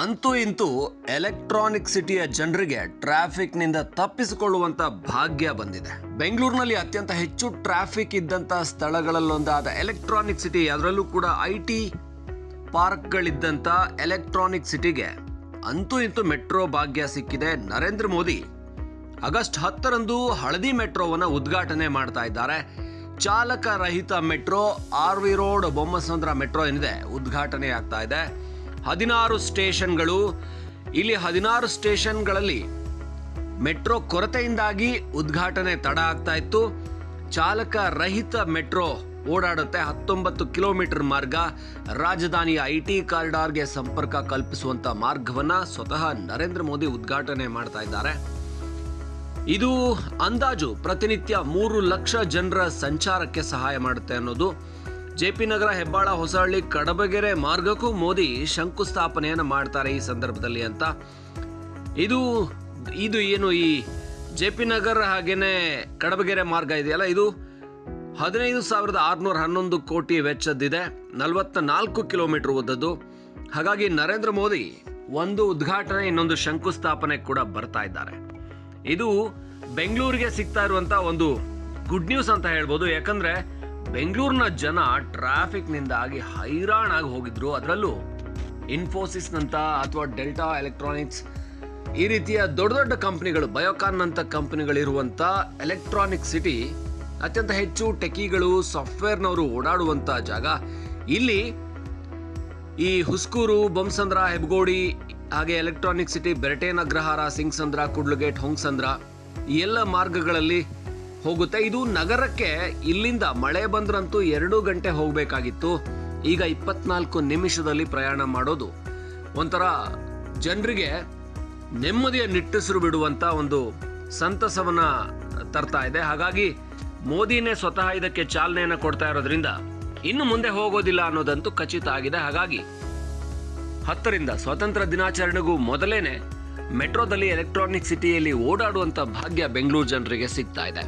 ಅಂತೂ ಇಂತೂ ಎಲೆಕ್ಟ್ರಾನಿಕ್ ಸಿಟಿಯ ಜನರಿಗೆ ಟ್ರಾಫಿಕ್ನಿಂದ ತಪ್ಪಿಸಿಕೊಳ್ಳುವಂತ ಭಾಗ್ಯ ಬಂದಿದೆ. ಬೆಂಗಳೂರಿನಲ್ಲಿ ಅತ್ಯಂತ ಹೆಚ್ಚು ಟ್ರಾಫಿಕ್ ಇದ್ದಂತ ಸ್ಥಳಗಳಲ್ಲೊಂದಾದ ಎಲೆಕ್ಟ್ರಾನಿಕ್ ಸಿಟಿ, ಅದರಲ್ಲೂ ಕೂಡ ಐ ಟಿ ಪಾರ್ಕ್ಗಳಿದ್ದಂಥ ಎಲೆಕ್ಟ್ರಾನಿಕ್ ಸಿಟಿಗೆ ಅಂತೂ ಇಂತೂ ಮೆಟ್ರೋ ಭಾಗ್ಯ ಸಿಕ್ಕಿದೆ. ನರೇಂದ್ರ ಮೋದಿ ಆಗಸ್ಟ್ ಹತ್ತರಂದು ಹಳದಿ ಮೆಟ್ರೋವನ್ನು ಉದ್ಘಾಟನೆ ಮಾಡ್ತಾ ಇದ್ದಾರೆ. ಚಾಲಕ ರಹಿತ metro, R V road, Bommasandra metro ಏನಿದೆ ಉದ್ಘಾಟನೆ ಆಗ್ತಾ ಇದೆ. ಹದಿನಾರು ಸ್ಟೇಷನ್ಗಳು. ಇಲ್ಲಿ ಹದಿನಾರು ಸ್ಟೇಷನ್ಗಳಲ್ಲಿ ಮೆಟ್ರೋ ಕೊರತೆಯಿಂದಾಗಿ ಉದ್ಘಾಟನೆ ತಡ ಆಗ್ತಾ ಇತ್ತು. ಚಾಲಕ ರಹಿತ ಮೆಟ್ರೋ ಓಡಾಡುತ್ತೆ. ಹತ್ತೊಂಬತ್ತು ಕಿಲೋಮೀಟರ್ ಮಾರ್ಗ. ರಾಜಧಾನಿಯ ಐ ಟಿ ಕಾರಿಡಾರ್ಗೆ ಸಂಪರ್ಕ ಕಲ್ಪಿಸುವಂಥ ಮಾರ್ಗವನ್ನ ಸ್ವತಃ ನರೇಂದ್ರ ಮೋದಿ ಉದ್ಘಾಟನೆ ಮಾಡ್ತಾ ಇದ್ದಾರೆ. ಇದು ಅಂದಾಜು ಪ್ರತಿನಿತ್ಯ ಮೂರು ಲಕ್ಷ ಜನರ ಸಂಚಾರಕ್ಕೆ ಸಹಾಯ ಮಾಡುತ್ತೆ ಅನ್ನೋದು ಜೆ ಪಿ ನಗರ ಹೆಬ್ಬಾಳ ಹೊಸಹಳ್ಳಿ ಕಡಬಗೆರೆ ಮಾರ್ಗಕ್ಕೂ ಮೋದಿ ಶಂಕುಸ್ಥಾಪನೆಯನ್ನು ಮಾಡ್ತಾರೆ ಈ ಸಂದರ್ಭದಲ್ಲಿ ಅಂತ. ಇದು ಇದು ಏನು ಈ ಜೆ ಪಿ ನಗರ್ ಹಾಗೇನೆ ಕಡಬಗೆರೆ ಮಾರ್ಗ ಇದೆಯಲ್ಲ? ಇದು ಹದಿನೈದು ಸಾವಿರದ ಆರುನೂರ ಹನ್ನೊಂದು ಕೋಟಿ ವೆಚ್ಚದ್ದಿದೆ ನಲವತ್ತ ನಾಲ್ಕು ಕಿಲೋಮೀಟರ್ ಉದ್ದದ್ದು. ಹಾಗಾಗಿ ನರೇಂದ್ರ ಮೋದಿ ಒಂದು ಉದ್ಘಾಟನೆ, ಇನ್ನೊಂದು ಶಂಕುಸ್ಥಾಪನೆ ಕೂಡ ಬರ್ತಾ ಇದ್ದಾರೆ. ಇದು ಬೆಂಗಳೂರಿಗೆ ಸಿಗ್ತಾ ಇರುವಂಥ ಒಂದು ಗುಡ್ ನ್ಯೂಸ್ ಅಂತ ಹೇಳ್ಬೋದು. ಯಾಕಂದ್ರೆ ಬೆಂಗಳೂರಿನ ಜನ ಟ್ರಾಫಿಕ್ನಿಂದಾಗಿ ಹೈರಾಣಾಗಿ ಹೋಗಿದ್ರು. ಅದರಲ್ಲೂ ಇನ್ಫೋಸಿಸ್ನಂತ ಅಥವಾ ಡೆಲ್ಟಾ ಎಲೆಕ್ಟ್ರಾನಿಕ್ಸ್ ಈ ರೀತಿಯ ದೊಡ್ಡ ದೊಡ್ಡ ಕಂಪ್ನಿಗಳು, ಬಯೋಕಾನ್ ಅಂತ ಕಂಪನಿಗಳಿರುವಂತ ಎಲೆಕ್ಟ್ರಾನಿಕ್ ಸಿಟಿ, ಅತ್ಯಂತ ಹೆಚ್ಚು ಟೆಕಿಗಳು ಸಾಫ್ಟ್ವೇರ್ನವರು ಓಡಾಡುವಂತ ಜಾಗ. ಇಲ್ಲಿ ಈ ಹುಸ್ಕೂರು, ಬೊಮ್ಸಂದ್ರ, ಹೆಬ್ಗೋಡಿ, ಹಾಗೆ ಎಲೆಕ್ಟ್ರಾನಿಕ್ ಸಿಟಿ ಬೆರಟೇನ ಅಗ್ರಹಾರ ಸಿಂಗ್ಸಂದ್ರ, ಕುಡ್ಲುಗೇಟ್, ಹೊಂಗ್ಸಂದ್ರ ಈ ಎಲ್ಲ ಮಾರ್ಗಗಳಲ್ಲಿ ಹೋಗುತ್ತೆ. ಇದು ನಗರಕ್ಕೆ ಇಲ್ಲಿಂದ ಮಳೆ ಬಂದ್ರಂತೂ ಎರಡು ಗಂಟೆ ಹೋಗಬೇಕಾಗಿತ್ತು. ಈಗ ಇಪ್ಪತ್ನಾಲ್ಕು ನಿಮಿಷದಲ್ಲಿ ಪ್ರಯಾಣ ಮಾಡೋದು. ಒಂಥರ ಜನರಿಗೆ ನೆಮ್ಮದಿಯ ನಿಟ್ಟುಸಿರು ಬಿಡುವಂತ ಒಂದು ಸಂತಸವನ್ನ ತರ್ತಾ ಇದೆ. ಹಾಗಾಗಿ ಮೋದಿನೇ ಸ್ವತಃ ಇದಕ್ಕೆ ಚಾಲನೆಯನ್ನು ಕೊಡ್ತಾ ಇರೋದ್ರಿಂದ ಇನ್ನು ಮುಂದೆ ಹೋಗೋದಿಲ್ಲ ಅನ್ನೋದಂತೂ ಖಚಿತ ಆಗಿದೆ. ಹಾಗಾಗಿ ಹತ್ತರಿಂದ ಸ್ವತಂತ್ರ ದಿನಾಚರಣೆಗೂ ಮೊದಲೇನೆ ಮೆಟ್ರೋದಲ್ಲಿ ಎಲೆಕ್ಟ್ರಾನಿಕ್ ಸಿಟಿಯಲ್ಲಿ ಓಡಾಡುವಂತ ಭಾಗ್ಯ ಬೆಂಗಳೂರು ಜನರಿಗೆ ಸಿಗ್ತಾ ಇದೆ.